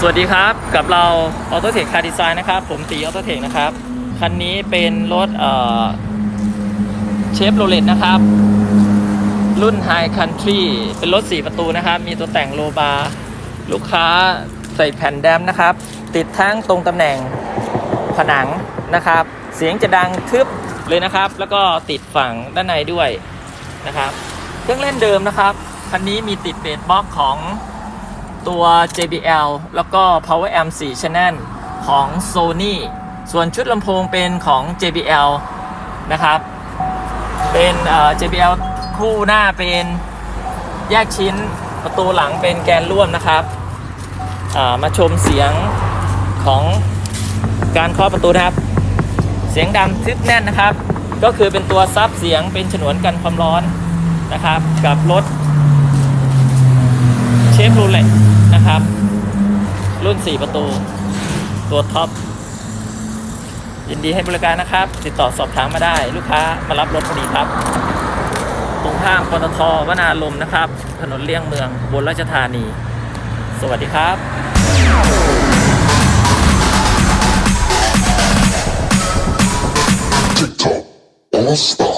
สวัสดีครับกับเรา Auto Tech Car Design นะครับ ผมตี Auto Tech นะครับ คันนี้เป็นรถเชฟโรเลตนะครับ รุ่น High Country เป็นรถ 4 ประตูนะครับ มีตัวแต่งโลบาร์ลูกค้าใส่แผ่นแดมนะครับ ติดทั้งตรงตำแหน่งผนังนะครับ เสียงจะดังทึบเลยนะครับ แล้วก็ติดฝั่งด้านในด้วยนะครับ เครื่องเล่นเดิมนะครับ คันนี้มีติดเบสบล็อกของ ตัว JBL แล้วก็ Power Amp 4 Channel ของ Sony ส่วนชุดลำโพงเป็นของ JBL นะครับ เป็นเอ่อ JBL คู่หน้าเป็นแยกชิ้นประตูหลังเป็นแกนร่วมนะครับ มาชมเสียงของการเคาะประตูนะครับ เสียงดังทึบแน่นนะครับ ก็คือเป็นตัวซับเสียงเป็นฉนวนกันความร้อนนะครับ กับรถ ชฟรูเล็ตนะครับ รุ่น 4 ประตู ตัวท็อป ยินดีให้บริการนะครับ ติดต่อสอบถามมาได้ ลูกค้ามารับรถพอดีครับ ตรงข้ามปตทวนาลมนะครับ ถนนเลี่ยงเมืองบนราชธานี สวัสดีครับ TikTok All Star.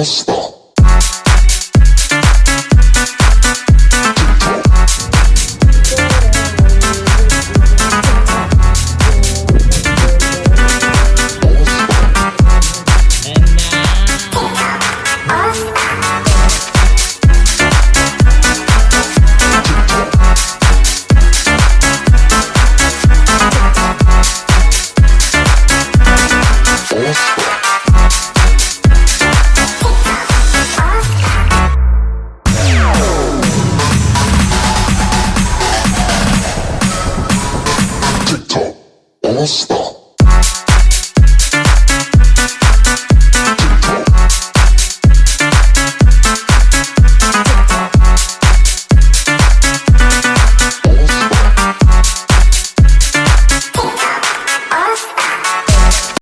Cristo. lista